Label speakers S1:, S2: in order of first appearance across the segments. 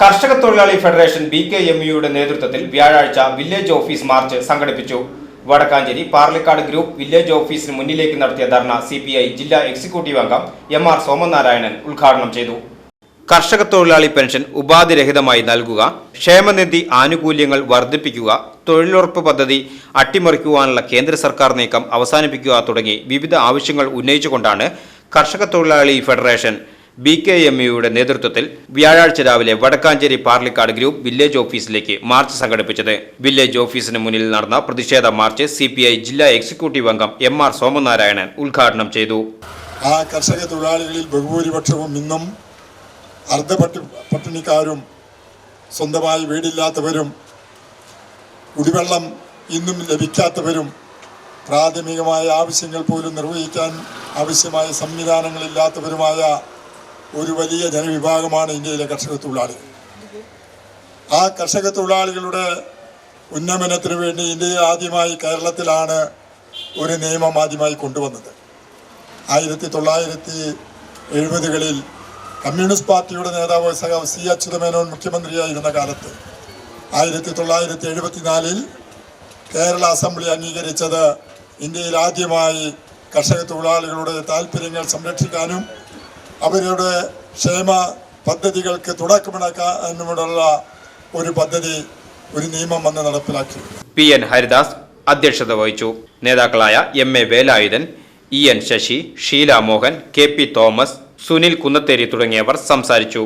S1: കർഷക തൊഴിലാളി federation B K M യുടെ നേതൃത്വത്തിൽ വ്യാഴാഴ്ച വില്ലേജ് ഓഫീസ് മാർച്ച് സംഘടിപ്പിച്ചു. വടക്കാഞ്ചേരി പാർലിക്കാട് ഗ്രൂപ്പ് വില്ലേജ് ഓഫീസിന് മുന്നിലേക്ക് നടത്തിയ ധർണ സി പി ഐ ജില്ലാ എക്സിക്യൂട്ടീവ് അംഗം എം ആർ സോമനാരായണൻ ഉദ്ഘാടനം ചെയ്തു. കർഷക തൊഴിലാളി പെൻഷൻ ഉപാധിരഹിതമായി നൽകുക ക്ഷേമനിധി ആനുകൂല്യങ്ങൾ വർദ്ധിപ്പിക്കുക തൊഴിലുറപ്പ് പദ്ധതി അട്ടിമറിക്കുവാനുള്ള കേന്ദ്ര സർക്കാർ നീക്കം അവസാനിപ്പിക്കുക തുടങ്ങി വിവിധ ആവശ്യങ്ങൾ ഉന്നയിച്ചുകൊണ്ടാണ് കർഷക തൊഴിലാളി ഫെഡറേഷൻ ബി കെ എം യുടെ നേതൃത്വത്തിൽ വ്യാഴാഴ്ച രാവിലെ വടക്കാഞ്ചേരി പാർലിക്കാട് ഗ്രൂപ്പ് വില്ലേജ് ഓഫീസിലേക്ക് മാർച്ച് സംഘടിപ്പിച്ചത്. വില്ലേജ് ഓഫീസിന് മുന്നിൽ നടന്ന പ്രതിഷേധ മാർച്ച് സി ജില്ലാ എക്സിക്യൂട്ടീവ് അംഗം എം ആർ സോമനാരായണൻ ഉദ്ഘാടനം ചെയ്തു.
S2: ആ കർഷക തൊഴിലാളികളിൽ ബഹുഭൂരിപക്ഷവും ഇന്നും അർദ്ധ പട്ടിണിക്കാരും സ്വന്തമായി വീടില്ലാത്തവരും കുടിവെള്ളം ഇന്നും ലഭിക്കാത്തവരും പ്രാഥമികമായ ആവശ്യങ്ങൾ പോലും നിർവഹിക്കാൻ ആവശ്യമായ സംവിധാനങ്ങളില്ലാത്തവരുമായ ഒരു വലിയ ജനവിഭാഗമാണ് ഇന്ത്യയിലെ കർഷക തൊഴിലാളികൾ. ആ കർഷക തൊഴിലാളികളുടെ ഉന്നമനത്തിന് വേണ്ടി ഇന്ത്യയിൽ ആദ്യമായി കേരളത്തിലാണ് ഒരു നിയമം ആദ്യമായി കൊണ്ടുവന്നത്. ആയിരത്തി തൊള്ളായിരത്തി എഴുപതുകളിൽ കമ്മ്യൂണിസ്റ്റ് പാർട്ടിയുടെ നേതാവ് സഖാവ് സി അച്യുതമേനോൻ മുഖ്യമന്ത്രിയായിരുന്ന കാലത്ത് ആയിരത്തി തൊള്ളായിരത്തി എഴുപത്തിനാലിൽ കേരള അസംബ്ലി അംഗീകരിച്ചത് ഇന്ത്യയിൽ ആദ്യമായി കർഷക തൊഴിലാളികളുടെ താല്പര്യങ്ങൾ സംരക്ഷിക്കാനും അവരുടെ ക്ഷേമ പദ്ധതികൾക്ക് തുടക്കമിടക്കാനുമുള്ള ഒരു പദ്ധതി ഒരു നിയമം വന്ന് നടപ്പിലാക്കി
S1: പി എൻ ഹരിദാസ് അധ്യക്ഷത വഹിച്ചു. നേതാക്കളായ M A Velayudhan E N Sasi Sheela Mohan K P Thomas Sunil Kunnatheri തുടങ്ങിയവർ സംസാരിച്ചു.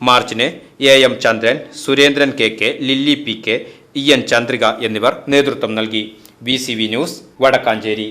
S1: മാർച്ചിന് A M Chandran Surendran K K Lilly P K E N Chandrika എന്നിവർ നേതൃത്വം നൽകി. V news Vadakkancheri.